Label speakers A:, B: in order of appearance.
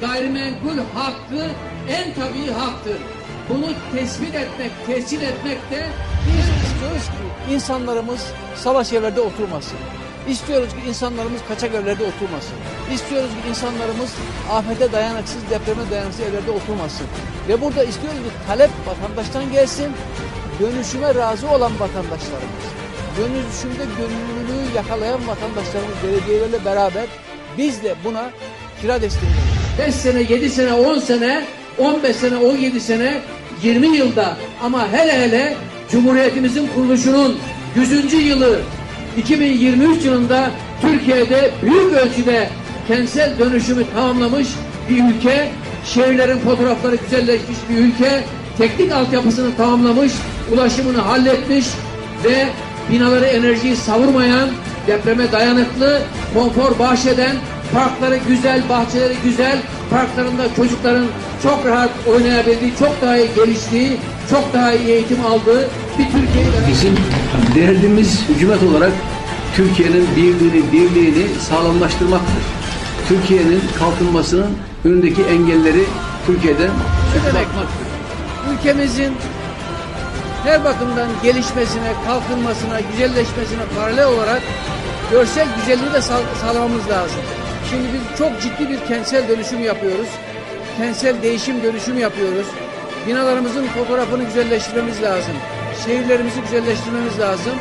A: gayrimenkul hakkı en tabii haktır. Bunu tespit etmek, tescil etmek de
B: Biz istiyoruz ki insanlarımız savaş evlerde oturmasın. İstiyoruz ki insanlarımız kaçak evlerde oturmasın. İstiyoruz ki insanlarımız afete dayanıksız, depreme dayanıksız evlerde oturmasın. Ve burada istiyoruz ki talep vatandaştan gelsin, dönüşüme razı olan vatandaşlarımız, dönüşümde gönüllülüğü yakalayan vatandaşlarımız belediyelerle beraber biz de buna kira desteği.
A: 5 sene, 7 sene, 10 sene, 15 sene, 17 sene, 20 yılda ama hele hele Cumhuriyetimizin kuruluşunun 100. yılı 2023 yılında Türkiye'de büyük ölçüde kentsel dönüşümü tamamlamış bir ülke, şehirlerin fotoğrafları güzelleşmiş bir ülke, teknik altyapısını tamamlamış, ulaşımını halletmiş ve binaları enerjiyi savurmayan, depreme dayanıklı, konfor bahşeden, parkları güzel, bahçeleri güzel, parklarında çocukların çok rahat oynayabildiği, çok daha iyi geliştiği, çok daha iyi eğitim aldığı bir Türkiye'yi
C: Bizim derdimiz hükümet olarak Türkiye'nin birliğini, dirliğini sağlamlaştırmaktır. Türkiye'nin kalkınmasının önündeki engelleri Türkiye'den
B: demek ülkemizin her bakımdan gelişmesine, kalkınmasına, güzelleşmesine paralel olarak görsel güzelliği de sağ- sağlamamız lazım. Şimdi biz çok ciddi bir kentsel dönüşüm yapıyoruz. Kentsel değişim dönüşüm yapıyoruz. Binalarımızın fotoğrafını güzelleştirmemiz lazım. Şehirlerimizi güzelleştirmemiz lazım.